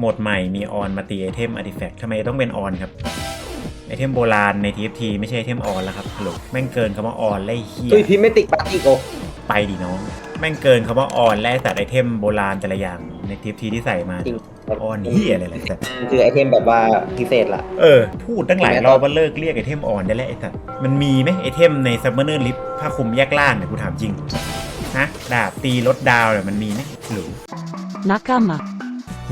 โหมดใหม่มีออนมาตีไอเทมอาร์ติแฟกต์ทำไมต้องเป็นออนครับไอเทมโบราณใน TFT ไม่ใช่ไอเทมออนแล้วครับฮัลโหลแม่งเกินคำว่าออนไล่เฮียตุ้ยพิมพ์ไม่ติดบัตอีกโอไปดิน้อง แม่งเกินคำว่าออนและแต่ไอเทมโบราณแต่ละอย่างใน TFT ที่ใส่มาจริงออนเฮียอะไรอะไรแต่มันคือไอเทมแบบว่าพิเศษละเออ พูดตั้งหลายรอบว่าเลิกเรียกไอเทมออนได้แล้วไอ้สัตว์มันมีไหมไอเทมในซัมเมอร์เนอร์ลิฟผ้าคลุมแยกล่างเนี่ยกูถามจริงนะดาบตีลดดาวเนี่ยมันมีไหมหรือ Nakama.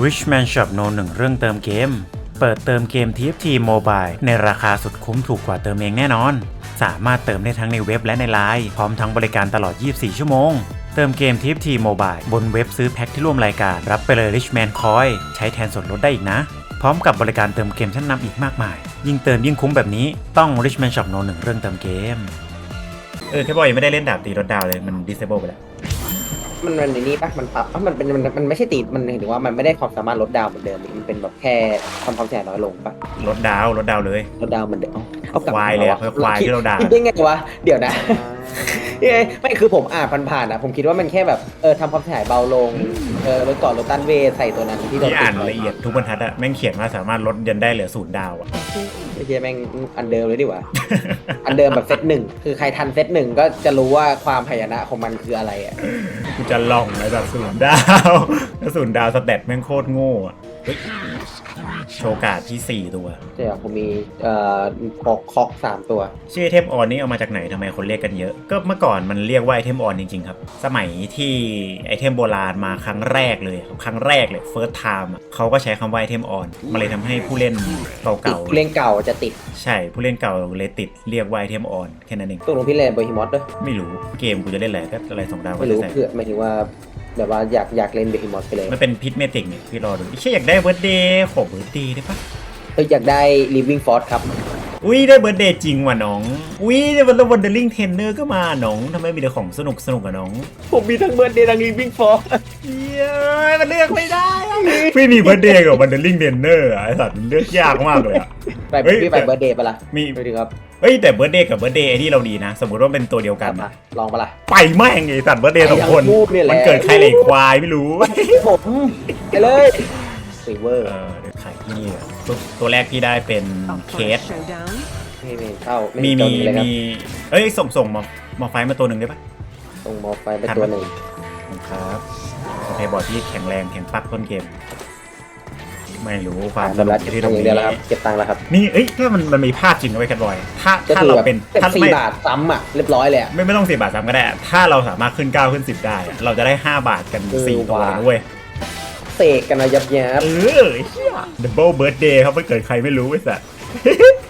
Richman Shop No 1 เรื่องเติมเกม เปิดเติมเกม TFT Mobile ในราคาสุดคุ้มถูกกว่าเติมเองแน่นอน สามารถเติมได้ทั้งในเว็บและในไลน์พร้อมทั้งบริการตลอด 24 ชั่วโมง เติมเกม TFT Mobile บนเว็บซื้อแพ็คที่ร่วมรายการ รับไปเลย Richman Coin ใช้แทนส่วนลดได้อีกนะ พร้อมกับบริการเติมเกมชั้นนำอีกมากมาย ยิ่งเติมยิ่งคุ้มแบบนี้ต้อง Richman Shop No 1 เรื่องเติมเกมเออแค่บอกยังไม่ได้เล่นดาบตีรถดาวเลยมัน disable ไปแล้ว มันมันในนี้ปะมันปรับปะมันเป็นมันมันไม่ใช่ติดมันถึงว่ามันไม่ได้ความสามารถลดดาวเหมือนเดิมมันเป็นแบบแค่ทำความเสียหายน้อยลงปะรถดาวรถดาวเลย ลดดาวเหมือนเดิมเอาเอากลับควายเลยอะควายที่เราด่า คิดได้ไงวะเดี๋ยวนะ เอ้ยไม่คือผมอ่านผ่านๆอะ ผมคิดว่ามันแค่แบบเออทำความเสียหายเบาลงเออลดก่อนลดต้านเวทใส่ตัวนั้นที่เราที่อ่านติดไว้ละเอียดทุกบรรทัดอะแม่งเขียนว่าสามารถลดยันได้เหลือศูนย์ดาวอะไม่ใช่แม่งอันเดิมเลยดีกว่า อันเดิมแบบเซตหนึ่งคือใครทันเซตหนึ่งก็จะรู้ว่าความพยานะของมันคืออะไรอะกูจะลองเลยแบบศูนย์ดาวแล้วศูนย์ดาวสเตตแม่งโคตรโง่อะเฮ้ย โชว์การ์ดที่4ตัวใช่ครับผมมีเอ่อคอกคอกสามตัว ชื่อไอเทมออนนี่เอามาจากไหนทำไมคนเรียกกันเยอะ ก็เมื่อก่อนมันเรียกว่าไอเทมออนจริงๆครับ สมัยที่ไอเทมโบราณมาครั้งแรกเลยครับครั้งแรกเลย first time อะเขาก็ใช้คำว่าไอเทมออนมันเลยทำให้ผู้เล่นติดเก่าผู้เล่นเก่าจะติดๆใช่ผู้เล่นเก่าเลยติดเรียกว่าไอเทมออนแค่นั้นเองตัวลงพี่เล่นเบอร์ฮิมอสด้วยไม่รู้เกมกูจะเล่นอะไรก็อะไรสองดาวก็ไม่รู้จะใส่เพื่อหมายถึงว่า แบบว่าอยากอยากเล่นเบอร์ฮิมอสไปเลยมันเป็นพิษเมติกเนี่ยพี่รอดูไม่ใช่อยากได้เบิร์ดเดย์ขอเบิร์ดเดย์ได้ปะเอออยากได้ Living Force ครับ อุ้ยได้เบิร์ดเดย์จริงว่ะน้อง อุ้ยได้วันละวันเดอร์ลิงเทนเนอร์ก็มาน้องทำไมมีแต่ของสนุกสนุกอะน้องผมมีทั้งเบอร์เดย์ทั้ง Living Force เย้ยมันเลือกไม่ได้อะพี่มีเบิร์ดเดย์กับวันเดอร์ลิงเทนเนอร์อะไอสัตว์มันเลือกยากมากเลยอะ ไปเฮ้ย พี่ไปแต่เบอร์เดย์ปะล่ะมีไปดีครับ เอ้ยแต่เบิร์ดเดย์กับเบิร์ดเดย์ไอ้นี่เราดีนะ สมมติว่าเป็นตัวเดียวกันมาอะลองปะล่ะ ไปแม่งไอสัตว์เบิร์ดเดย์สองคนไปทั้งคู่เนี่ยแหละ มันเกิดใครเลยควายไม่รู้ผมไปเลยซีเวอร์เออเดี๋ยวขายที่นี่อะตัวตัวแรกพี่ได้เป็นเคส Showdown. ไม่ไม่เข้ามีไจมีนเลยครับมีเอ้ยส่งส่งมามาไฟมาตัวหนึ่งได้ปะส่งมอไฟไปตัวหนึ่งครับโอเคบอร์ดที่แข็งแรงแข็งปักต้นเกม ไม่รู้ควาผ่ามนสไปนุแล้วกเก็อยู่บที่ตตัรงงค์อย่างนี้เดียวแล้วครับเก็บตังค์แล้วครับนี่เอ้ยถ้ามันมันมีพลาดจริงนะเว้ยแคทบอย ถ้าก็ถ้าคือเราแบบเป็นเป็นถ้าสี่ไม่บาทซ้ำอะเรียบร้อยเลยอะไม่ไม่ต้องสี่บาทซ้ำก็ได้ ถ้าเราสามารถขึ้น9ขึ้น10ได้อะเราจะได้5บาทกันเออ4ตัวว่ะเลยนะเว้ยเสกกันมายับยับเออเฮีย Double Birthday ครับไม่เกิดใครไม่รู้ไอ้สัส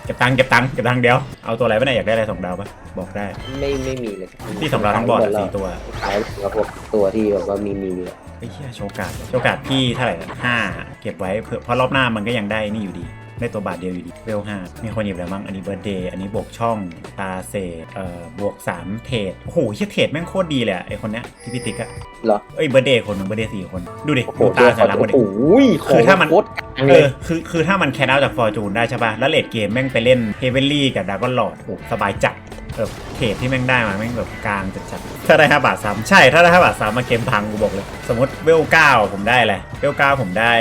เก็บตังค์เก็บตังค์เก็บตังค์เดียวเอาตัวอะไรไปไหนยอยากได้อะไรสองดาวปะบอกได้ ไม่ไม่มีเลยพี่สองดาวทั้งบอร์ดอะหมสี่ตัวขายกับพวกตัวที่แบบว่ามีมีอะ ไอ้เหี้ยโชว์การ์ดโชว์การ์ดพี่เท่าไหร่นะห้าเก็บไว้เพื่อเพราะรอบหน้ามันก็ยังได้นี่อยู่ดี ได้ตัวบาทเดียวอยู่ดีเวลห้ามีคนหยิบอะไรบ้างอันนี้เบิร์ดเดย์อันนี้บวกช่องตาเศษเอ่อบวกสามเทรดโอ้โหเฮียเทรดแม่งโคตรดีเลยอะไอคนเนี้ยที่พี่ติ๊กอะเหรอ เอ้ยเบิร์ดเดย์คนหนึ่งเบิร์ดเดย์สี่คนดูดิโอ้โหดูตาสัญลักษณ์หมดดิ โอ้โหคือถ้ามัน โคตรกลางเอเลย อคือคือถ้ามันแคทเอาจากฟอร์จูนได้ใช่ป่ะ แล้วเลดเกมแม่งไปเล่นเฮเวนลี่กับดากอนหลอดโอ้โหสบายจัด เออเทรดที่แม่งได้มาแม่งแบบกลางจัดๆถ้าได้5บาทซ้ำใช่ถ้าได้5บาทซ้ำมาเกมพังกูบอกเลย สมมติเวล9ผมได้อะไรเวล9ผมได้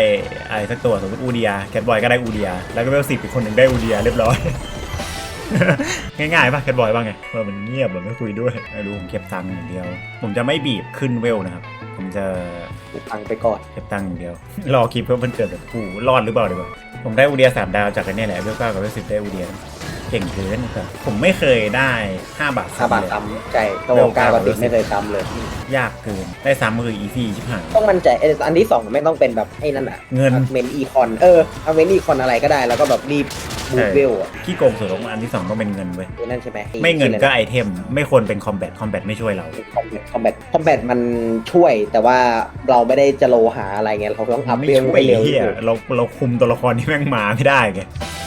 อะไรสักตัวสมมติอูเดียแคทบอยก็ได้อูเดีย แล้วก็เวล10อีกคนหนึ่งได้อูเดียเรียบร้อยง่ายๆป่ะแคทบอยบ้างไงเออมันเงียบแบบไม่คุยด้วยไม่รู้ผมเก็บตังค์อย่างเดียว ผมจะไม่บีบขึ้นเวลนะครับ ผมจะตังค์ไปก่อนเก็บตังค์อย่างเดียว รอคลิปเพื่อมันเกิดแบบกูรอดหรือเปล่าดีกว่าผมได้อูเดียสามดาวจากอันเนี้ยแหละเวลเก้ากับเวลสิบได้อูเดีย เก่งเกินครับผมไม่เคยได้ 5 บาทห้าบาทเลย ซ้ำใช่โตกาปฏิไม่เคยซ้ำเลย ยากเกิน ได้ซ้ำมืออีซี่ชิบหาย ต้องมั่นใจเอออันที่สองไม่ต้องเป็นแบบไอ้นั่นอะเงิน เมนอีคอนเออเอาเมนอีคอนอะไรก็ได้แล้วก็แบบรีบบูทเวลอะขี้โกงสุดของอันที่สองต้องเป็นเงินเว้ยไอ้นั่นใช่ไหมไม่เงินก็ไอเทม ไม่ควรเป็นคอมแบท คอมแบทไม่ช่วยเรา คอมแบทคอมแบทคอมแบทมันช่วยแต่ว่าเราไม่ได้จะโลหาอะไรเงี้ยเราต้องอัพไม่เวลช่วไปยเร็วเฮียเราเราคุมตัวละครที่แม่งมาไม่ได้ไงตัว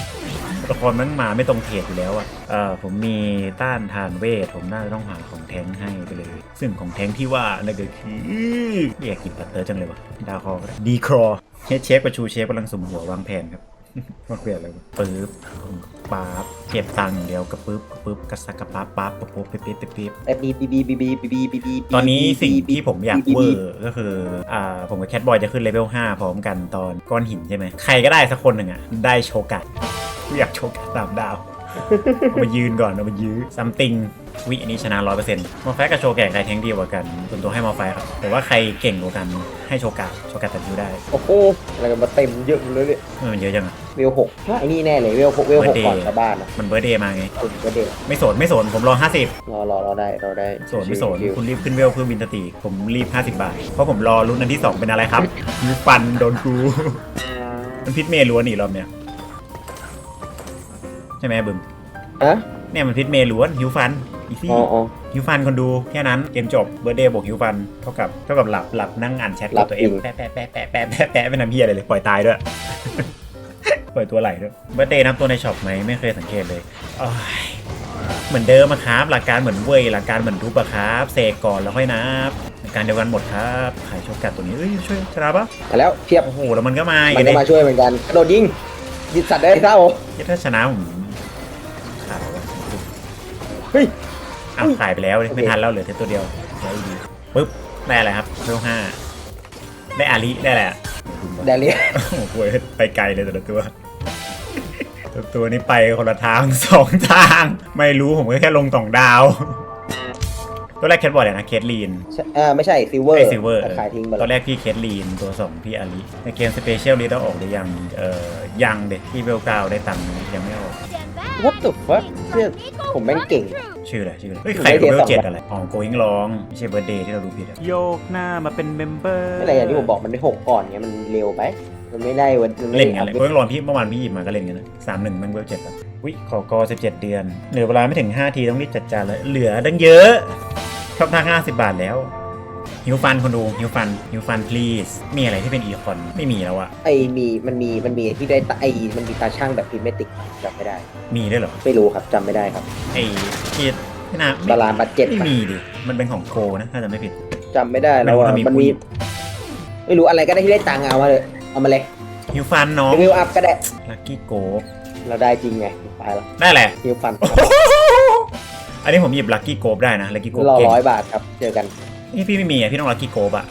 ละครม่งมาไม่ตรงเทรดอยู่แล้วอะเออผมมีต้านทานเวท ผมน่าจะต้องหาของแท้งให้ไปเลย ซึ่งของแท้งที่ว่านั่นก็คืออยากกินปัตเตอร์จังเลยวะดาวคอดีครอเฮดเชฟกับชูเชฟกำลังสมหัววางแผนครับ มันเปลี่ยนอะไรวะปึ๊บป๊าบเก็บตังค์อย่างเดียวกระปึ๊บกระปึ๊บกระสักกระป๊าบป๊าบปุ๊บปุ๊บปิ๊บปิ๊บปิ๊บปิ๊บไอ้บีบีบีบีบีบีบีบีบีตอนนี้สิ่งที่ผมอยากเวอร์ก็คืออ่าผมกับแคทบอยจะขึ้นเลเวล5พร้อมกันตอนก้อนหินใช่ไหมใครก็ได้สักคนหนึ่งอะได้โชกะกูอยากโชกะสามดาวเอามายืนก่อนเอามายื้อซัมติง วิอันนี้ชนะร้อยเปอร์เซ็นต์มอไฟกับโชแกะใครแทงดีกว่ากันส่วนตัวให้มอไฟครับแต่ว่าใครเก่งกว่ากันให้โชกะโชกะตัดยูได้โอ้โหอะไรกันมาเต็มเยอะเลยเนี่ยเออมันเยอะจังอะเวลหกถ้าไอ้นี่แน่เลยเวลหกเวลหกก่อนชาวบ้านนะมันเบิร์ดเดย์มาไงคุณก็เด็กไม่สนไม่สนผมรอ50รอรอรอได้รอได้สนไม่สนชิวๆคุณรีบขึ้นเวลเพิ่มวินตตีผมรีบ50บาทเพราะผมรอรุ่นอันที่2เป็นอะไรครับยูฟันโดนกูมันพิษเมย์ล้วนอีกรอบเนี่ยใช่ไหมบึมอะเนี่ยมันพิษเมย์ล้วนฮิวฟัน อีซี่อ๋ออ๋อ ฮิวฟันคนดูแค่นั้นเกมจบเบอร์เดย์บวกฮิวฟันเท่ากับเท่ากับหลับหลับนั่งอ่านแชทหลักับบตัวเองจริงแปะแปะแปะแปะแปะแปะแปะไม่ทำเพี้ยอะไรเลยปล่อยตายด้วย ปล่อยตัวไหลด้วยเบอร์เดย์นับตัวในช็อปไหมไม่เคยสังเกตเลยโอ้ยเหมือนเดิมอะครับหลักการเหมือนเว้ยหลักการเหมือนทุบอะครับเสกก่อนแล้วค่อยนับหลักการเดียวกันหมดครับขายโชกัดตัวนี้เอ้ยช่วยชนะปะมาแล้วเทียบโอ้โหแล้วมันก็มาอีมันกก็เลย มาช่วยเหมือนกันกระโดดยิงยิงสัตว์ได้เท่า ถ้าชนะผมขาดแล้ววะเฮ้ย อ้าวอุ้ยขายไปแล้วโอเคไม่ทันแล้วเหลือแค่ตัวเดียวได้ดีปึ๊บได้อะไรครับเวลห้าได้อาริได้แหละแดเรียโอ้โหไปไกลเลยแต่ละตัวตัวตัวนี้ไปคนละทางสองทาง ไม่รู้ผมก็แค่ลงสองดาว ตัวแรกแคทบอร์ดเลยนะเคทลีนเออไม่ใช่ซิลเวอร์ไอซิลเวอร์ขายทิ้งไปตแล้อวนแรกพี่เคทลีนตัวสองพี่อาริในเกมสเปเชียลลีดออกหรือยังเอ่อยังเด็กที่เวลเก้าได้ตังค์ยังไม่ออกวัตถุฟัคเชื่อผมแม่งเก่ง ชื่ออะไรชื่ออะไรเฮ้ยอยู่ใครในกับเวลเทียร์สองเจ็ดอะไรอ๋อโกยิงร้องไม่ใช่เบ r ร์ d เดย์ที่เราดูผิดอะโยกหน้ามาเป็นเมมเบอร์อะไรอย่างที่ผมบอกมันได้หกก่อนเงี้ยมันเร็วไปมันไม่ได้วันมันไม่เล่นได้กันเลยโกยิงร้องพี่เมื่อวานพี่หยิบมาก็เล่นกันนะสามหนึ่งแมงเวลเจ็ดครับวิขอกอสิบเจ็ดเดือนเหลือเวลาไม่ถึงห้าทีต้องรีบจัดจานเลยเหลือดังเยอะชอบทางห้าสิบบาทแล้ว ฮิวฟันคนดูฮิวฟันฮิวฟัน please มีอะไรที่เป็นอีคอนไม่มีแล้วอะไอ้มีมันมีมันมีที่ได้ตาไอ้มันมีตาช่างแบบพิมเมติกจำไม่ได้ มีด้วยเหรอ ไม่รู้ครับจำไม่ได้ครับ ไอ้ที่ไม่น่าไม่บาลานบัตเจ็ต ไม่มีดิ มันเป็นของโกนะถ้าจะไม่ผิด จำไม่ได้แล้วว่าไม่รู้มันมีมี ไม่รู้อะไรก็ได้ที่ได้ตังค์เอามาเลยเอามาเลยฮิวฟันน้องรีวิวอัพก็ได้ลักกี้โกเราได้จริงไงไปแล้วได้แหละรีวิวฟันอันนี้ผมหยิบลักกี้โกบได้นะลักกี้โกบรอเก่งร้อยบาทครับเจอกัน นี่พี่ไม่มีอะพี่ต้องรักกี้โกบอะ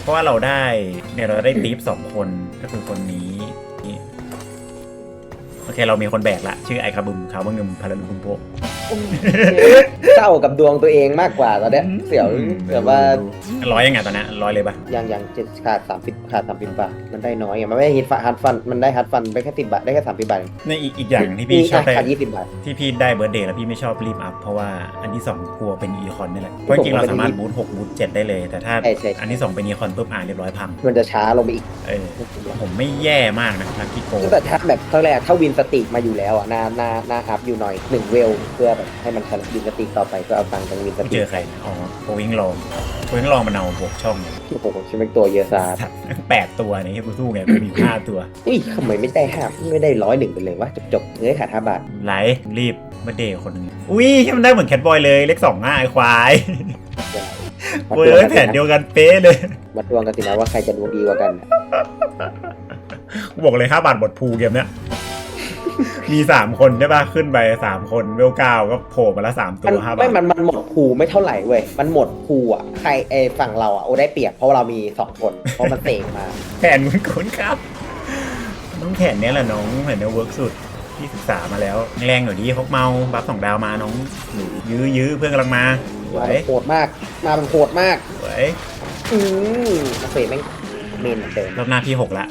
เพราะว่าเราได้เนี่ยเราได้ตีฟสองคนก็คือคนนี้ เคเรามีคนแบกละชื่อไอคาบุมขาวมึงึมพาราลุมโปะเศร้ากับดวงตัวเองมากกว่าตอนเนี้ยเสียวแบบว่าร้อยยังไงตอนนี้ร้อยเลยปะยังยังเจ็ดขาดสามสิบขาดสามสิบบาทมันได้น้อยไงมันไม่ได้ฮิตฮัดฟันมันได้ฮัดฟันไปแค่สิบบาทได้แค่สามสิบบาทในอีกอีกอย่างที่พี่ชอบได้ขาดยี่สิบบาทที่พี่ได้เบิร์ดเดย์แล้วพี่ไม่ชอบรีบอัพเพราะว่าอันที่สองกลัวเป็นอีคอนนี่แหละเพราะจริงๆเราสามารถบูทหกบูทเจ็ดได้เลยแต่ถ้าใช่ใช่อันที่สองเป็นอีคอนปุ๊บอ่านเรียบร้อยพังมันจะช้าลงไปอีกเออผมไม่แย่มากนะลักกี้โกแต่ถ้าแบบเท่าแรกถ้าวินสติกมาอยู่แล้วอะหน้าหน้าหน้าอัพอยู่หน่อยหนึ่งเวล เพื่อแบบให้มันชนะวินสติกต่อไปเพื่อเอาตังค์จากวินสไม่ติเจกอใครนะอ๋อโกวิงลองโกวิงลองมันเอาบวกช่องโอ้โหชิเป็นตัวเยอะซาสัตว์แปดตัวเนี่ยให้กูสู้ไงกูมีห้าตัวอุ้ยทำไมไม่ได้ห้าไม่ได้ร้อยหนึ่งไปเลยวะจบจบๆเนื้อขาดห้าบาทไหลรีบมาเดย์คนหนึงอุ้ยมันได้เหมือนแคทบอยเลยเลขสองง่ายควายมาเว้ดวงยกันแผสินเดียนะวกันเป๊ะเลยมาดวงกันสินะว่าใครจะดวงดีกว่ากัน กูบอกเลยห้าบาทบทพูเกมเนี้ย มีสามคนใช่ป่ะขึ้นไปสามคนเวลเก้าก็โผล่มาละสามตัมันวห้าบาไม่ทมันมันหมดภูไม่เท่าไหร่เว้ยมันหมดภูอะใครไอฝั่งเราอะโอ้ได้เปรียบเพราะว่าเรามีสองคนเพราะมันเตะมาแผนมึงคุ้นครับน้องแผนเนี้ยแหละน้องแผนเนี้ยเวิร์กสุดที่ศึกษามาแล้ว แรงหน่อยดีพกเมาบัฟสองดาวมาน้องหนูยื้อยื้อเพื่อนกำลังมาสวมายแบบโหดมากมาเป็นโหดมากสวยอืมเฟรแม่งเมนเหมือนเดิมรอบหน้าพี่หกละ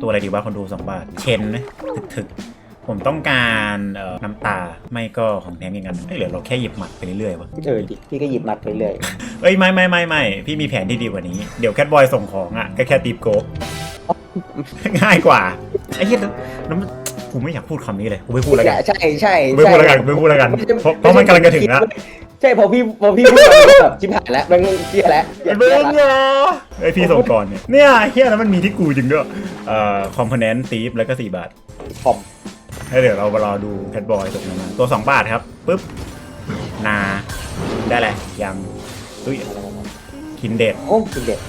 ตัวอะไรดีวะคนดูสองบาทเชนไหมถึกถึกๆ ผมต้องการเอ่อน้ำตาไม่ก็ของแทงอย่างนั้นไม่เหลือเราแค่หยิบหมัดไปเรื่อยๆวะเออดิพี่ก็หยิบมัดไปเลยเอ้ยไม่ไม่ไม่ไม่พี่มีแผนที่ดีกว่านี้เดี๋ยวแคทบอยส่งของอะก็แค่ตีบโกบง่ายกว่าไอ้เหี้ยแล้วแล้วมันกูไม่อยากพูดคำนี้เลยกูไม่พูดแล้วกันใช่ใช่กูไม่พูดแล้วกันกูไม่พูดแล้วกันเพราะเพราะมันกำลังจะถึงแล้วใช่พอพี่พอพี่พูดแบบชิบหายแล้วมันเชี่ยแล้วไอ้เบิ้งเหรอไอพี่ส่งก่อนเนี่ยเนี่ยเฮียแล้วมันมีที่กูจริงด้วยเอ่อคอมโพเนนต์ตีฟแล้วก็4บาทคอม ให้เดี๋ยวเรามารอดูแคทบอยตกลงมาตัว 2 บาทครับปุ๊บนาได้แหละยังตุ้ยคินเด็ดโอ้คุณเด็ด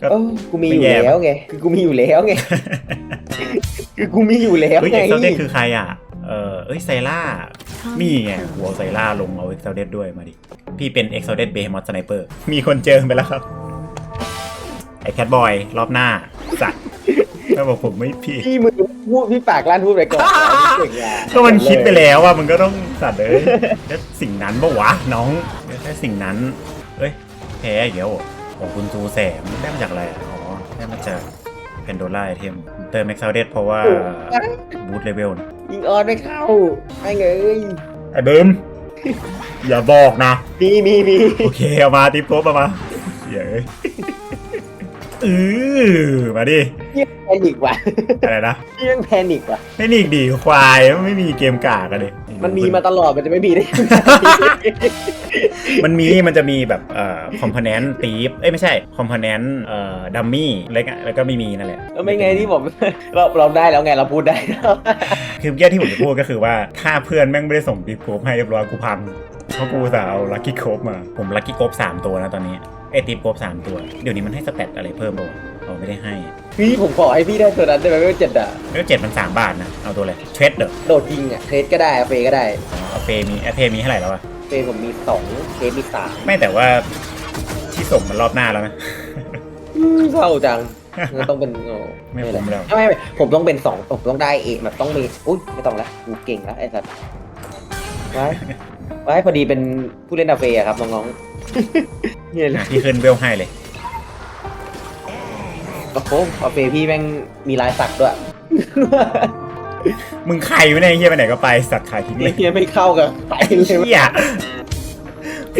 ก็เออกูมีอยู่ไม่แย่ แล้วไงคือกูมีอยู่แล้วไงคือกูมีอยู่แล้วเฮ้ยไงเอ็กเซลเดคือใครอะเออเอ้ยไซล่านี่ไงหัวไซล่าลงเอาเอ็กเซลเดด้วยมาดิพี่เป็นเอ็กเซลเดเบฮมอสไนเปอร์มีคนเจอไปแล้วครับไอ้แคทบอยรอบหน้าสัตว์ ถ้าบอกผมไม่พี่พี่มือพูดพี่ปากลั่นพูดไปก่อนเก่งอะก็มันคิดไปแล้วว่ามันก็ต้องสัตว์เลยแล้วสิ่งนั้นปะวะน้องแค่สิ่งนั้นเอ้ยแพ้อีกแล้วเหรอของคุณซูแสมได้มาจากอะไรอะอ๋อได้มาจากเพนโดล่าไอเทมเติมเอ็กเซลเดเพราะว่าบูทเลเวลยิงออนไม่เข้าไม่เงยไอ้เบิ้มอย่าบอกนะ มีมีมีโอเคเอามาทิปโกบเอามาเย้ยเออมาดิ พี่แพนิกว่ะอะไรนะพี่ยังแพนิกว่ะไม่นี่ดีควายไม่มีเกมกากกันเลยมันมีมาตลอดมันจะไม่มีได้ มันมีมันจะมีแบบเอ่อคอมโพเนนต์ตีฟเอ้ยไม่ใช่คอมโพเนนต์เอ่อดัมมี่แล้วก็แล้วก็ไม่มีนั่นแหละแล้วไม่ไงที่ผมเราเราได้แล้วไงเราพูดได้แล้วคือเมื่อกี้ที่ผมจะพูดก็คือว่าถ้าเพื่อนแม่งไม่ได้ส่งทิปโกบให้เรียบร้อยกูพังเพราะกูจะเอาลัคกี้โคบมา ผมลัคกี้โคบสามตัวนะตอนนี้ไอ้ทิปโกบสามตัว เดี๋ยวนี้มันให้สเตตอะไรเพิ่มป่าวะเอาไม่ได้ให้ พี่ผมขอให้พี่ได้ตัวนั้นได้ไหมไม่เจ็ดอะแล้วเจ็ดมันสามบาทนะ เอาตัวเลยเทรดเดอโดดยิงอะเทรดก็ได้เฟก็ได้เอาเฟมีเอาเฟมีเท่าไหร่แล้วอะเฟผมมีสองเทรดมีสามไม่แต่ว่าที่ส่งมันรอบหน้าแล้วนะ อืมเศร้าจังมันต้องเป็นโอ้ไม่เป็นคุ้มแล้ว ไม่ไม่ผมต้องเป็นสองผมต้องได้เอกมันต้องมีอุ้ยไม่ต้องละกูเก่งแล้วไอ้สัตว์ไว้ไว้พอดีเป็นผู้เล่นดาเฟ่อะครับน้องๆเนี่ยอะพี่ขึ้นเวลให้เลย โอ้โหดาเฟ่พี่แม่งมีลายสักด้วยมึงใครไม่ได้เฮียไปไหนก็ไปสัตว์ขายทิ้งเลยเฮียไม่เข้ากับไปเลยเฮีย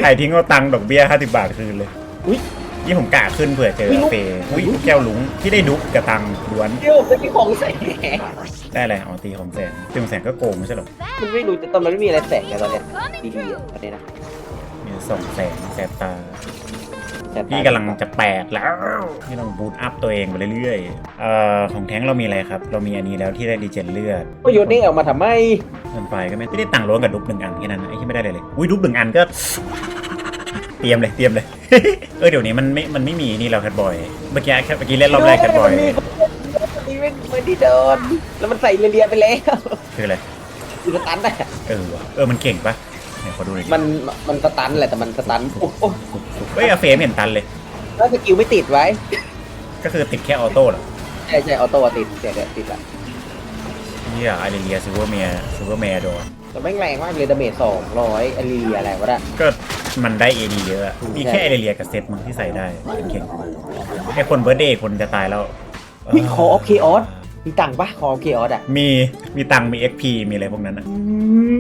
ขายทิ้งเอาตังค์ดอกเบี้ยห้าสิบบาทคืนเลยอุ้ย นี่ผมกะขึ้นเผื่อเจอเฟย์อุ้ยแก้วลุงที่ได้ดุกกับตังค์ล้วนเดี๋ยวจะมีของแสงได้อะไรอ๋อตีของแสนตีของแสนก็โกงไม่ใช่หรอมันไม่รู้ตอนมันไม่มีอะไรแสงไงตอนเนี้ยดีๆอะตอนนี้นะมีสองแสนแสบตา แต่พี่กำลังจะแปดแล้วพี่ต้องบูตอัพตัวเองไปเรื่อยๆเอ่อของแท้งเรามีอะไรครับ เรามีอันนี้แล้วที่ได้ดีเจนเลือดก็โยนนี่ออกมาทำไม เงินไฟก็ไม่ไม่ได้ตังค์ล้วนกับดุ๊บหนึ่งอันแค่นั้นนะไอ้ที่ไม่ได้เลยเลยอุ้ยดุ๊บหนึ่งอันก็ เตรียมเลยเตรียมเลย เออเดี๋ยวนี้มันไม่มันไม่มีนี่แล้วแคทบอยเมื่อกี้แค่เมื่อกี้เล่นรอบแรกแคทบอยมันมีมันมีไม่ไม่ได้โดน แล้วมันใส่เรียนๆไปแล้วคืออะไรคือสตันอะ เออว่ะเออมันเก่งปะ เนี่ยขอดูหน่อยดิมันมันสตันแหละแต่มันสตันโอ้โหเฮ้ยอาเฟรมเห็นตันเลย แล้วสกิลไม่ติดไว้ก็คือติดแค่ออโต้เหรอใช่ใช่ออโต้ติดเดี๋ยวเดี๋ยวติดละเฮียไอเรียซิลเวอร์เมียซิลเวอร์แมร์โดนแต่แม่งแรงมากเลยดาเมจสองร้อยอลีอะไรวะน่ะก็มันได้เอดีเยอะอะ มีแค่ไอเรียกับเซตมั้งที่ใส่ได้เป็นเก่งไอคนเบิร์ดเดย์คนจะตายแล้วมีคอออฟเคออสมีตังค์ปะคอออฟเคออสอะมีมีตังค์มี XP มีอะไรพวกนั้นนะอื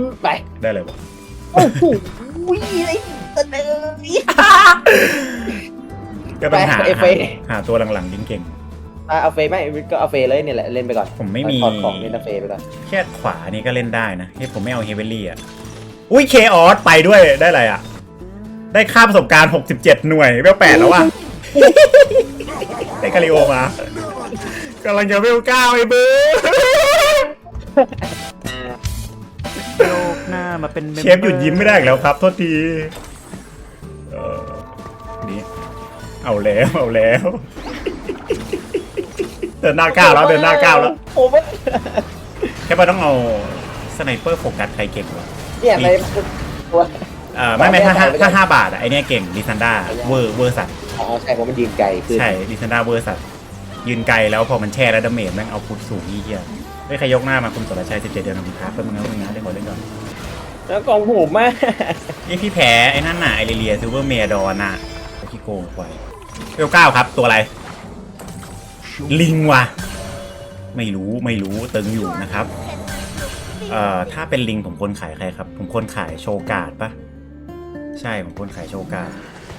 มไปได้เลยวะ โอ้โหไอ้ตะเนยก็ต้องหาไป FA หาหาตัวหลังๆเก่งอะเอาเฟย์ไหมก็เอาเฟย์เลยเนี่ยแหละเล่นไปก่อนผมไม่มี ถอดของเล่นเอาเฟย์ไปก่อนๆแค่ขวานี่ก็เล่นได้นะที่ผมไม่เอาเฮเวลลี่อะ อุ้ยเคออสไปด้วยได้อะไรอะ ได้ค่าประสบการณ์ 67 หน่วยเวลแปดแล้วว่ะ ได้คาริโอมากำลังจะเวลเก้าไอ้เบิร์ดโยก หน้ามาเป็นเชฟหยุดยิ้มไม่ได้อีกแล้วครับ โทษทีเออนี่เอาแล้วเอาแล้ว เดินหน้าก้าวแล้วเดินหน้าก้าวแล้วโอ้ไม่แค่ว่าต้องเอาสไนเปอร์โฟกัสใครเก่งวะเนี่ยในตัว เออไม่ไม่ถ้าห้าไม่ได้ถ้าห้าบาทอะไอเนี้ยเก่งดิซันด้าเวอร์เวอร์สัตว์อ๋อใช่เพราะมันยืนไกลคือใช่ดิซันด้าเวอร์สัตว์ยืนไกลแล้วพอมันแช่แล้วดาเมจแม่งเอาพุทสูงยี่ เฮียไม่ใครยกหน้ามาคุณสรชัย17เดือนของคุณครับเป็นมึงนะมึงนะเล่นก่อนเล่นก่อนแล้วกองผมมากนี่พี่แพ้ไอ้นั่นน่ะไอเรียซิลเวอร์เมียดอนน่ะไอ้ขี้โกงไปเวลเก้าครับ ตัวอะไร ลิงว่ะ ไม่รู้ไม่รู้ตึงอยู่นะครับ เอ่อ ถ้าเป็นลิงผมควรขายใครครับ ผมควรขายโชกาดปะใช่ผมควรขายโชกาด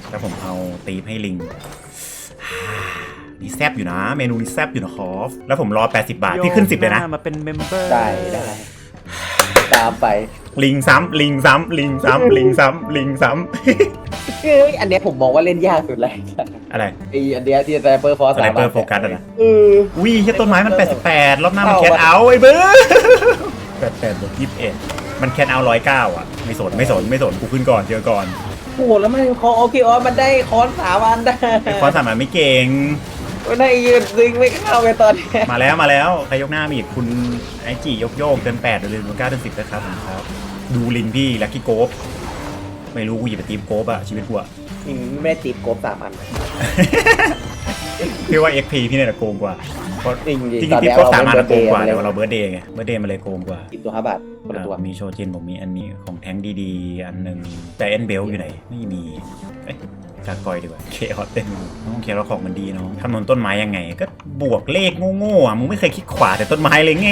แล้วผมเอาตีฟให้ลิง นี่แซบอยู่นะ เมนูนี้แซบอยู่นะครับแล้วผมรอ 80 บาทพี่ขึ้น 10 เลยนะ มาเป็นเมมเบอร์ได้ได้ตามไปลิงซ้ำลิงซ้ำลิงซ้ำลิงซ้ำลิงซ้เฮ้ยอันเนี้ยผมมองว่าเล่นยากสุดเลยำอะไรไออันเนี้ยที่สไนเปอร์ฟอร์สไนเปอร์โฟกัสอะนะเอออุ้ยแค่ต้นไม้มัน 88 รอบหน้ามันเอาแคทวะเอาไอ้เบ้อ88บวก21 มันแคทเอา109อะ ไม่สนไม่สนไม่สนกูขึ้นก่อนเจอก่อนโอ้โหแล้วมันคอโอเคออสมันได้คอนสามอันได้ ไอ้คอนสามารถไม่เก่งเอ วันนั้นยืนซิงไม่เข้าไปตอนเนี้ยมาแล้วมาแล้วใครยกหน้ามาอีกคุณไอจียกโยกเกินแปดเดือนเก้าเดือนสิบนะครับผมครับ ดูลินพี่ลักกี้โกฟไม่รู้กูหยิบไปตีมโกฟอะชีวิตกูอะอืมไม่ได้ติดโกบสามอัน พี่ว่า XP พี่เนี่ยนะโกงกว่าเพราะจริงจริงตอนๆพี่นี้โกเราฟสามอันเบินะร์โกเดงย์กว่าเลแต่ยว่าเราเบิร์ดเดย์ไงเบิร์ดเดย์มันเลยโกงกว่าติดตัวห้าบาทคนละตัวอ่ามีโชจินผมมีอันนี้ของแท้งดีๆ อันหนึ่งแต่เอ็นเบลอยู่ไหน ไม่มี เอ๊ะ จากกอยดีกว่าเคออสเต้นน้องเคออสของมันดีเนาะคำนวณต้นไม้ยังไง ก็บวกเลขโง่ๆอะมึงไม่เคยคิดขวาแต่ต้นไม้เลยไง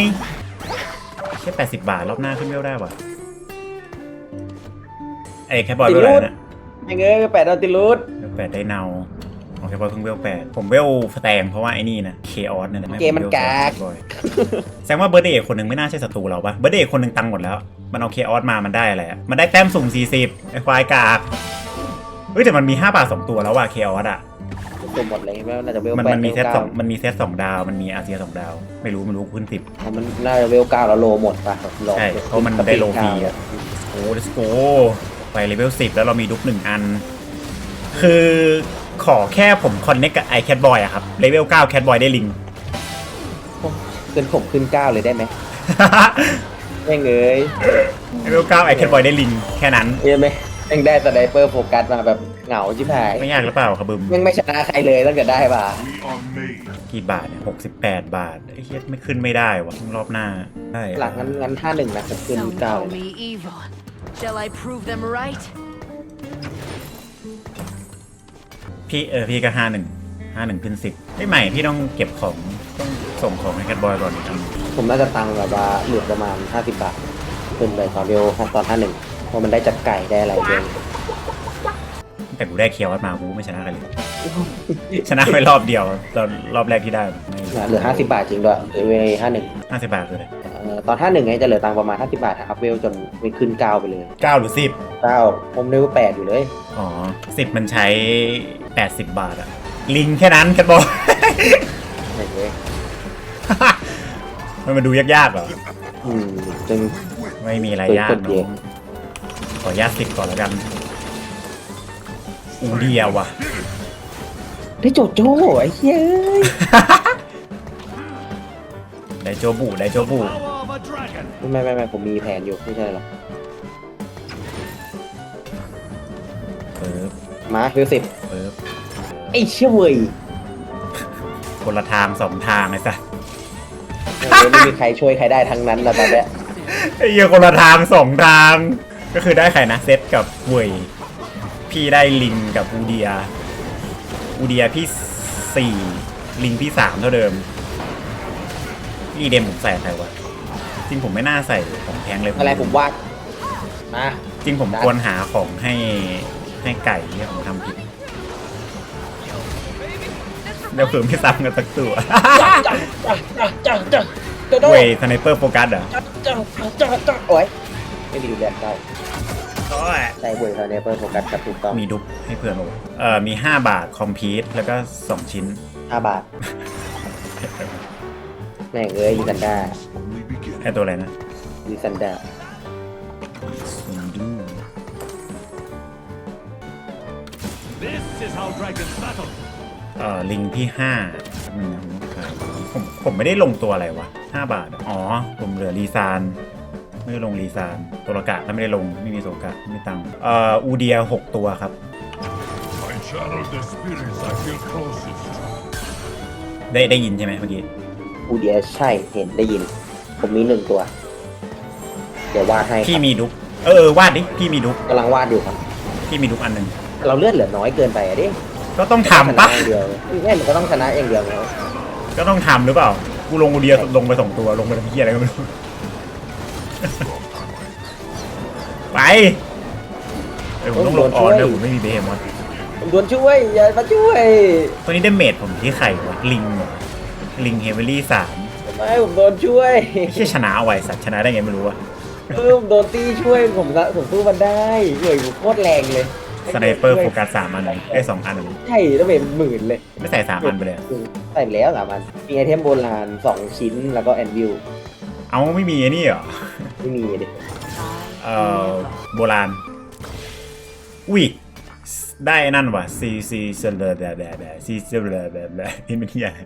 แค่แปดสิบบาทรอบหน้าขึ้นเวลได้ว่ะไอ้แค่บอยเวลอะไรนะยังเอ้ยแปดดาวติลูดเวลแปดได้เนาโอเคบอยเพิ่งเวลแปดผมเวลสแตงเพราะว่าไอ้นี่นะเคออสเนี่ยนะเกมมันกากบอยแสดงว่าเบิร์ดเดย์คนหนึ่งไม่น่าใช่ศัตรูเราปะเบิร์ดเดย์คนหนึ่งตังค์หมดแล้ว มันเอาเคออสมามันได้อะไรอะมันได้แต้มสุ่ม40ไอ้ควายกากเฮ้ยแต่มันมี5บาท2ตัวแล้วว่ะเคออสอะตัวหมดเลยไม่น่าจะเวลมันแปดมันมีเซตวลสก้าองมันมีเซตสองดาวมันมีอาเซียสองดาว ไม่รู้ไม่รู้ขึ้นสิบอ๋อมันน่าจะเวลเก้าแล้วโลหมดป่ะโลใช่เพราะมันได้โลฟรีอะโอ้ let's go ไปเลเวล10แล้วเรามีดุ๊กหนึ่งอัน คือขอแค่ผมคอนเน็กกับไอแคทบอยอะครับเลเวล9แคทบอยได้ลิงขึ้นผมขึ้นเก้าเลยได้ไหมแม่งเอ้ยเลเวล9ไอแคทบอยได้ลิงแค่นั้นเอ้ยไหม แม่งได้สไนเปอร์โฟกัสมาแบบเหงาชิบหายไม่ยากหรือเปล่าครับบึมแม่งไม่ชนะใครเลยตั้งแต่ได้ป่ะกี่บาทเนี่ยหกสิบแปดบาทไอ้เหี้ยไม่ขึ้นไม่ได้วะรอบหน้าได้หลังงั้นงั้นห้าหนึ่งนะผมขึ้น Some เก้า call me evil. Shall I prove them right? พี่เออพี่ก็ห้าหนึ่งห้าหนึ่งขึ้นสิบไม่ใหม่พี่ต้องเก็บของต้องส่งของให้แคทบอยก่อนอีกครั้งผมน่าจะตังค์แบบว่าเหลือประมาณห้าสิบบาทขึ้นไปตอนเวลตอนห้าหนึ่ง เพราะมันได้จัดไก่ได้อะไรเองแต่กูได้เคียวมากูไม่ชนะกันเลย ชนะไปรอบเดียวตอนรอบแรกที่ได้ไม่เหลือห้าสิบบาทจริงด้วยเหลือเวลห้าหนึ่งห้าสิบบาทคืออะไรตอนห้าหนึ่งไงจะเหลือตังค์ประมาณห้าสิบบาทอัพเวลจนไปขึ้นเก้าไปเลยเก้าหรือสิบเก้าผมเลเวลแปดอยู่เลย อ๋อสิบมันใช้แปดสิบบาทอะลิงแค่นั้นแคทบอยไหนเว้ยมันมาดูยากๆเหรอ อืมจึงไม่มีอะไรยากเปิดกดเยเนาะ อะขออนุญาตสิบก่อนแล้วกัน อูเดียวว่ะ ได้โจโจ้ไอ้เหี้ยเอ้ยไดโจบุไดโจบุไม่ไม่ไม่ผมมีแผนอยู่ไม่ใช่หรอกเปิบมาเวลสิบเปิบไอ้เชี่ยเว้ยคนละทางสองทางไอ้สัสโอ้โหไม่มีใครช่วยใครได้ทั้งนั้นนะตอนเนี้ยไอ้เหี้ยคนละทางสองทาง ก็คือได้ใครนะเซตกับเวยพี่ได้ลิงกับอูเดีย อูเดียพี่สี่ลิงพี่สามเท่าเดิมพี่เดมผมใส่ใครวะจริงผมไม่น่าใส่ของแพงเลยอะไรผมวาดมาจริงผมควรหาของให้ให้ไก่ที่ผมทำผิดเดี๋ยวเผื่อไม่ซ้ำกันสักตัวจ้าจ้าจ้าจ้าจ้าโจโจ้เวยสไนเปอร์โฟกัสเหรอจ้าจ้าจ้าจ้าโอ้ย ไม่ดีดูแลได้ใช่เว้ยตอนนี้เปิดโฟกัสกับถูกต้องมีดุ๊บให้เพื่อนบอกเอ่อมี 5 บาทคอมพีทแล้วก็ 2 ชิ้น ห้าบาท แม่งเอ้ยยูซันดาไอตัวอะไรนะยูซันดาซุนดู This is how dragons battle. เอ่อลิงที่ห้าอืมผมผมไม่ได้ลงตัวอะไรวะ 5 บาทอะอ๋อ ผมเหลือรีซาน ไม่ได้ลงรีซานตัวละกะถ้าไม่ได้ลงไม่มีโซกะไม่มีตังค์เอ่ออูเดีย6ตัวครับ I channel the spirits I feel closest to. ได้ได้ยินใช่ไหมเมื่อกี้อูเดียใช่เห็นได้ยิน ผมมีหนึ่งตัว เดี๋ยววาดให้คพี่รับมีดุ๊บเออวาดดิพี่มีดุ๊บกำลังวาดอยู่ครับ พี่มีดุ๊บอันหนึ่งเราเลือดเหลือน้อยเกินไปอะดิก็ต้องทำปะชนอย่างเดียวแม่มันก็ต้องชนะอย่างเดียวแล้วก็ต้องทำหรือเปล่ากูลงอูเดียลงไปสองตัวลงไปทำเพี้ยอะไรก็ไม่รู้ ไปเออผมต้องลงออนด้วยผมไม่มีเบมอนผมโดนช่วยอย่ามาช่วยตัวนี้ได้เมดผมที่ไข่วะลิงเหรอลิงเฮเวอรี่สามไม่ผมโดนช่วยไม่ใช่ชนะเอาไว้สัตว์ชนะได้ไงไม่รู้อะเออผมโดนตีช่วยผมละผมสู้มันได้เฮ้ยผมโคตรแรงเลยสไนเปอร์โฟกัสสามอันไอ้ยสองอันใช่แล้วเป็นหมื่นเลยไม่ใส่สามอันไปเลยอะใส่ไปแล้วสามอันมีไอเทมโบราณสองชิ้นแล้วก็แอนวิว เอาไม่มีไอ้นี่เหรอ ไม่มีเลยเอ่อโบราณ อุ้ยได้นั่นว่ะซีซีเซเลอร์แบบแบบแบบซีเซเลอร์แบบแบบที่มันที่อะไร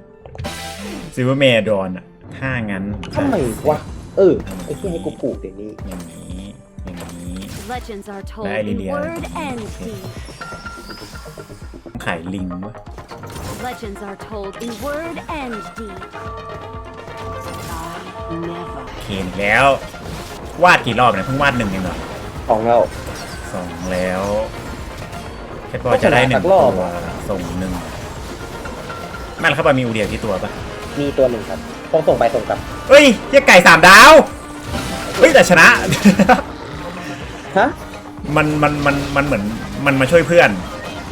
ซิลเวอร์เมดอนอะถ้างั้นทำไมวะ เออไอ้ที่ให้กูปลูกเดี๋ยวนี้อย่างนี้อย่างนี้ Legends are told Dai, in Lilia. word and deed. ขายลิงวะ Legends are told in word and deed. I never. เคนอีกแล้ว วาดกี่รอบเนี่ยเพิ่งวาดหนึ่งเองเหรอของเราสองแล้วแค่พอจะได้หนึ่งก็ชนะสักรตัอบวอะ ส่งหนึ่งแม่แล้วครับว่ามีอูเดียวที่ตัวปะมีตัวหนึ่งครับต้องส่งไปส่งกลับ เฮ้ยเฮียไก่สามดาวเฮ้ยแต่ชนะ ฮะ มันมันมันมันเหมือนมันมาช่วยเพื่อน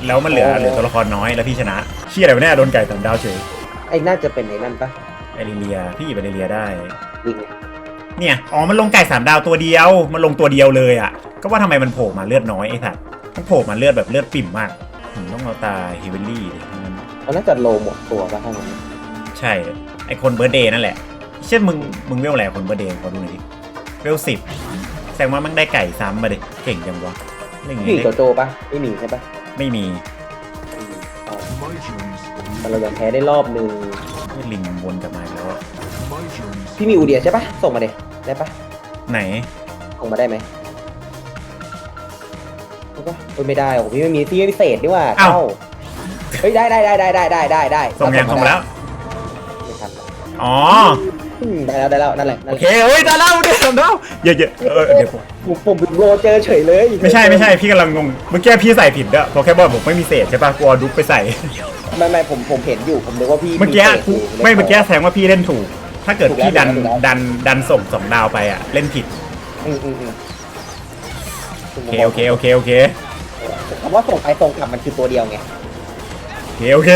แล้วมันเหลืออ๋อ เหลือตัวละครน้อยแล้วพี่ชนะเชี่ยอะไรวะเนี่ยโดนไก่สามดาวเฉยไอ้น่าจะเป็นไอ้นั่นปะไอริเลียพี่หยิบไอริเลียได้ลิงเนี่ย อ๋อ มันลงไก่สามดาวตัวเดียว มันลงตัวเดียวเลยอะ ก็ว่าทำไมมันโผล่มาเลือดน้อยไอ้สัตว์มันโผล่มาเลือดแบบเลือดปิ่มมากผมต้องเอาตาเฮเวนลี่ดิมันมันน่าจะโลหมดตัวปะถ้างั้นใช่ ไอคนเบิร์ดเดย์นั่นแหละ เช่นมึง มึงเวลอะไรคนเบิร์ดเดย์ขอดูหน่อยดิเวลสิบแสดงว่ามันได้ไก่ซ้ำมาดิ เก่งจังวะไม่มีงี้โจโจปะไม่มีใช่ปะไม่มีอืมอ๋อ My journeys แต่เรายังแพ้ได้รอบหนึ่ง พี่มีอูเดียใช่ปะส่งมาเดยได้ปะไหน ส่งมาได้ไหมโอ้ยไม่ได้โอ้พี่ไม่มีที่ไม่มีเศษดีกว่าเอ้าเฮ้ยได้ได้ได้ได้ได้ได้ได้ส่งยังส่งมาแล้ว ไม่ทันอ๋อได้แล้วได้แล้วนั่นแหละโอแเคเฮ้ยได้แล้วได้แล้วเยอะเยอะเออเดี๋ยวผมผมผมรอเจอเฉยเลยไม่ใช่ไม่ใช่พี่กำลังงง เมื่อกี้พี่ใส่ผิดด้วยโปเกมอกผมไม่มีเศษใช่ป่ะกลัวดุ๊กไปใส่ ไม่ไม่ผมผมเห็นอยู่ผมนึกว่าพี่เมื่อกี้ไม่เมื่อกี้แสดงว่าพี่เล่นถูก ถ้าเกิดถูกแล้วพี่ดันถูกแล้ว ดันดันส่งสองดาวไปอะเล่นผิด อืมอืมอืมโอเค โอเค โอเค โอเค คำว่าส่งไปส่งกลับมันคือตัวเดียวไงโอเค โอเค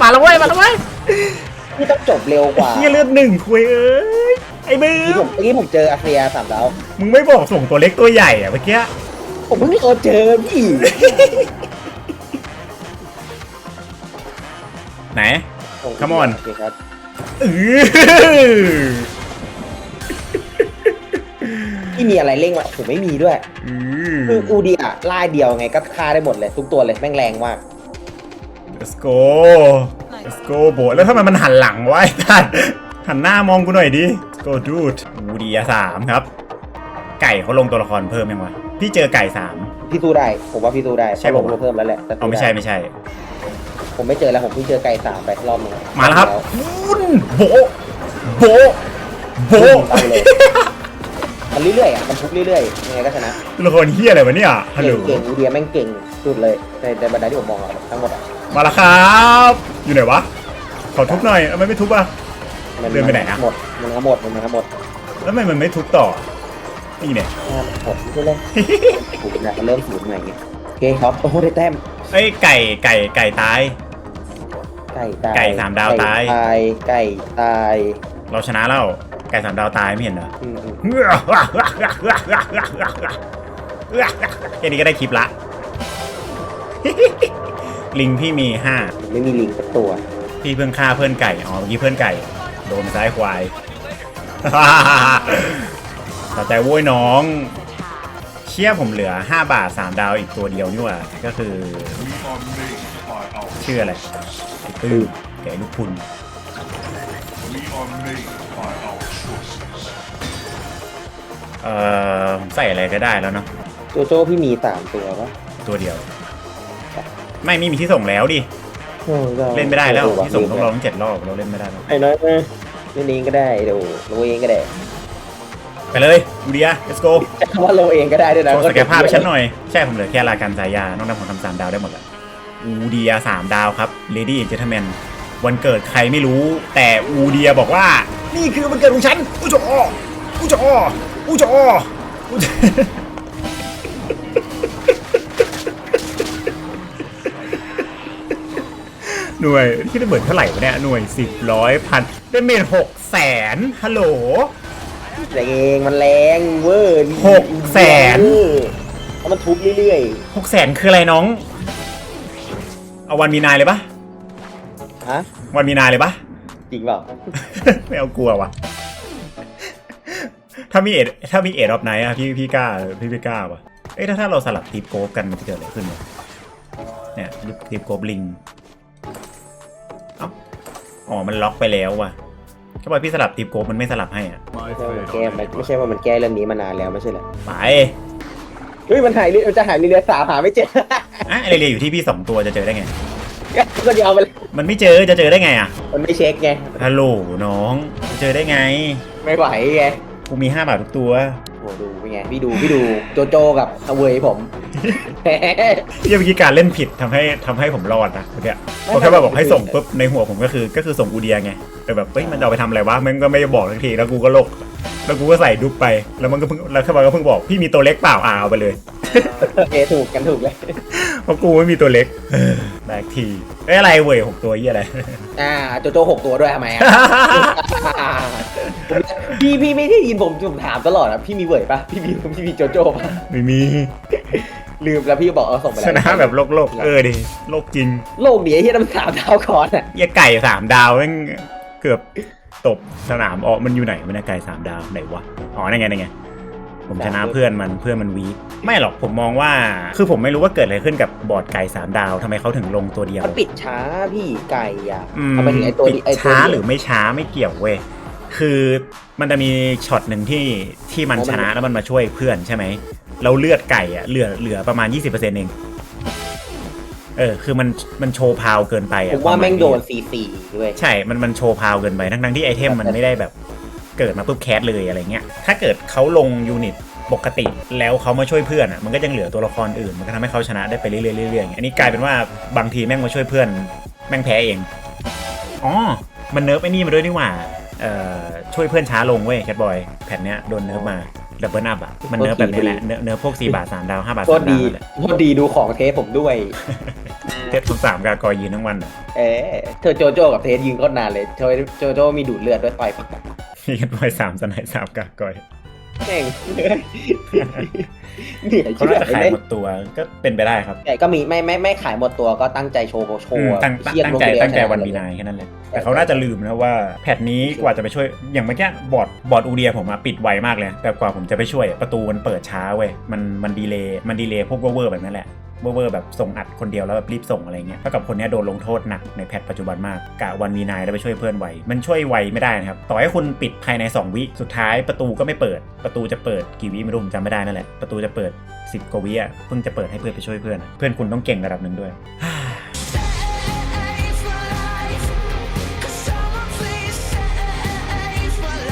มาแล้วเว้ย มาแล้วเว้ยพี่ต้องจบเร็วกว่าเฮียเลือดหนึ่งคุยเอ้ย ไอ้มือที่ผมเมื่อกี้ผมเจออาเซียสามดาวมึงไม่บอกส่งตัวเล็กตัวใหญ่อะเมื่อกี้ ผมเพิ่งเคยเจอพี่ ไหน Come on โอเคครับเออพี่มีอะไรเร่งวะผมไม่มีด้วยเอคือออูดีอะล่ายเดียวไงก็ฆ่าได้หมดเลย ทุกตัวเลยแม่งแรงมาก let's go let's go โบทแล้วทำไมมันหันหลังวะไอ้ท่านหันหน้ามองกูหน่อยดิ go dude อูดีสามครับ ไก่เขาลงตัวละครเพิ่มยังวะพี่เจอไก่สามพี่สู้ได้ ผมว่าพี่สู้ได้ใช่เขาลงปะวะตัวเพิ่มแล้วแหละแต่เอาไม่ใช่ไม่ใช่ ผมไม่เจอแล้วผมเพิ่งเจอไก่สามไปรอบหนึงมาแล้วครับวุ้นโบะโบะโบะเอาเลยมันเรื่อยๆอะมันทุกเรื่อยๆยังไงก็ชนะตัวละครเฮียอะไรวะเนี่ยฮัลโหลเก่งเก่งอูเดียแม่งเก่งสุดเลยในในบรรดาที่ผมมองอะทั้งหมดอะมาแล้วครับ อยู่ไหนวะขอทุบหน่อยทำไมไม่ทุบอะมันเดินไปไหนอะหมดมันทั้งหมดมันทั้งหมดแล้วทำไมมันไม่ทุบต่อนี่เนี่ยหมดเรื่อยๆถูกนะเริ่มสูญใหม่ไงโอเคครับโอ้โหได้แต้มเอ้ยไก่ไก่ไก่ตาย ไก่ตายไก่สามดาวตาย ไก่ตายไก่ตายเราชนะแล้วไก่สามดาวตายไม่เห็นเหรออืมอืมแค่นี้ก็ได้คลิปละ ลิงพี่มีห้าไม่มีลิงสักตัว พี่เพิ่งฆ่าเพื่อนไก่ อ๋อเมื่อกี้เพื่อนไก่ โดนซ้ายควายสะใจโว้ยน้อง เชี่ยผมเหลือ 5 บาท 3 ดาวอีกตัวเดียวนี่หว่า ก็คือ we are made by our ชื่ออะไรไอ้ ตื้อแกลูกพุน we are made by our choices เอ่อผมใส่อะไรก็ได้แล้วเนาะโจโจ้พี่มีสามตัวปะตัวเดียว ไม่ไม่มีที่ส่งแล้วดิโอ้ยเล่นไม่ได้แล้วโอ้โหที่ส่งต้องรอตั้งเจ็ดรอบเราเล่นไม่ได้แล้วไอ้น้อยนะเล่นเองก็ได้เดี๋ยวโลเองก็ได้ไปเลยดูดิอะ let's go ใช้คำว่าโลเองก็ได้ด้วยนะโชว์ศักยภาพให้ฉันหน่อย ใช่ผมเหลือแค่รายการสายยานอกนั้นผมทำสามดาวได้หมดแล้ว อูเดียสามดาวครับ Lady and Gentleman วันเกิดใครไม่รู้ แต่อูเดียบอกว่า นี่คือวันเกิดของฉันอูจออูจออูจออูจอหน่วยที่ได้เหมือนเท่าไหร่วะเนี่ยหน่วยสิบร้อยพันเป็นเมนหกแสนฮัลโหลแรงมันแรงเวอร์หกแสนมันทุบเรื่อยหกแสนคืออะไรน้อง เอาวันมีนายเลยปะๆฮะวันมีนายเลยปะจริงเปล่า ไม่เอากลัววะถ้ามีเอ็ดถ้ามีเอ็ดออฟไนท์อะพี่พี่กล้าพี่พี่กล้าวะเอ้ยถ้าถ้าเราสลับตีโกฟกันมันจะเกิดอะไรขึ้นวะเนี่ยทีมโกบลิงเอ้าอ๋อมันล็อกไปแล้วว่ะแค่บอกพี่สลับทีมโกบมันไม่สลับให้อะ My ไม่ใช่ว่ามัน fate แก้ on ไม่ it ไม่ใช่ว่ามันแก้เรื่องนี้มานานแล้วไม่ใช่เหรอไป เฮ้ยมันหายเรือมันจะหายเรือสาวหาไม่เจอ อะเรเรียอยู่ที่พี่สองตัวจะเจอได้ไง ก็เดียวไปเลยมันไม่เจอจะเจอได้ไงอะมันไม่เช็คไง ฮัลโหลน้องจะเจอได้ไงไม่ไหวไงกูมีห้าบาททุกตัวโอ้ดูเป็นไงพี่ดูพี่ดูโจโจกับเวยผมเมื่อกี้การเล่นผิดทำให้ทำให้ผมรอดนะเมื่อกี้ผมแค่บอกให้ส่งปุ๊บในหัวผมก็คือก็คือส่งอูเดียไงแต่แบบเฮ้ยมันจะเอาไปทำอะไรวะมันก็ไม่บอกทันทีแล้วกูก็โลก แล้วกูก็ใส่ดุ๊บไป แล้วมันก็เพิ่งแล้วแค่มันก็เพิ่งบอกพี่มีตัวเล็กเปล่าอ่าเอาไปเลยโอเคถูกกันถูกเลยเพราะกูไม่มีตัวเล็กเออแบกทีเอ้ยอะไรเว้ยหกตัวยี่อะไร อ่าโจโจหกตัวด้วยทำไมอะ พี่พี่ไม่ได้ยินผมผมถามตลอดอะพี่มีเวยปะพี่มีพี่มีโจโจปะไม่มี ลืมแล้วพี่บอกเอาส่งไปชแล้วนะแบบโลกโลกเออดิโลกจริง โลกเดียวที่น้ำสามดาวก่อนอะ เหี้ยไก่สามดาวแม่งเกือบ ตบสนามออกมันอยู่ไหนมันนะไก่สามดาวไหนวะอ๋อนั่นไงนั่นไงผมชนะเพื่อนมันเพื่อนมันวีคไม่หรอกผมมองว่า คือผมไม่รู้ว่าเกิดอะไรขึ้นกับบอร์ดไก่สามดาวทำไมเขาถึงลงตัวเดียวมันปิดช้าพี่ไก่อะอืมทำไมถึงไอตัวปิดนี้ไอตัวช้านี้หรือไม่ช้าไม่เกี่ยวเว้ยคือมันจะมีช็อตหนึ่งที่ที่มันโอ้มันชนะแล้วมันมาช่วยเพื่อนใช่ไหมเราเลือดไก่อะเหลือเหลือประมาณ 20%เอง เออคือมันมันโชว์พาวเกินไปผอะมว่าแม่งควโดหนยซีซีด้วย ใช่ มันมันโชว์พาวเกินไปทั้งทั้งๆที่ไอเทมมันไม่ได้แบบเกิดมาปุ๊บแคสเลยอะไรเงี้ยถ้าเกิดเขาลงยูนิตปกติแล้วเขามาช่วยเพื่อนอะมันก็ยังเหลือตัวละครอื่น มันก็ทำให้เขาชนะได้ไปเรื่อยๆเรื่อยๆอย่างเงี้ยอันนี้กลายเป็นว่าบางทีแม่งมาช่วยเพื่อน แม่งแพ้เองอ๋อมันเนิร์ฟไอ้นี่มาด้วยนี่หว่าเอ่อช่วยเพื่อนช้าลงเว้ยแคทบอยแผ่นเนี้ยโดนเนิร์ฟมา ดับเบิลอัพอะ มันเนิร์ฟแบบนี้แหละ เนิร์ฟเนิร์ฟพวก4บาท3ดาว5บาทโคต3รดาดีวนั่นแหละโคตรดีดูของเทสผมด้วย เทสทุกสามกากอยยืนทั้งวันอะเอ๊ะเธอโจโจกับเทสยิงโคตรนานเลยโจโจโจมีดูดเลือดด้วยต่อยปักมีแคทบอยสามสไนด์สามกากอย แม่งเหนื่อยเขาเชื่อน่าจะขายเลยหมดตัวก็เป็นไปได้ครับแต่ก็มีไม่ไม่ไม่ขายหมดตัวก็ตั้งใจโชว์โชอืมว์ตั้งเชี่ยตั้งใจลเรือตั้งใจชะวันวีนายแค่นั้นเลยแต่เขาน่าจะลืมนะว่าแพทนี้กว่าจะไปช่วยอย่างเมื่อกี้บอร์ดบอร์ดอูเดียผมอะปิดไวมากเลย แต่กว่าผมจะไปช่วยประตูมันเปิดช้าเว้ยมันมันดีเลย์มันดีเลย์พวกเวอร์ๆแบบนั้นแหละ เวอร์แบบส่งอัดคนเดียวแล้วแบบรีบส่งอะไรเงี้ยเท่ากับคนนี้โดนลงโทษหนักในแพทปัจจุบันมากกะวันวีนายแล้วไปช่วยเพื่อนไวมันช่วยไวไม่ได้นะครับต่อให้คุณปิดภายใน 2 วิสุดท้ายประตูก็ไม่เปิด ประตูจะเปิดกี่วิไม่รู้ผมจำไม่ได้นั่นแหละประตูจะเปิด 10กว่าวิอะเพิ่งจะเปิดให้เพื่อนไปช่วยเพื่อน เพื่อนคุณต้องเก่งระดับหนึ่งด้วย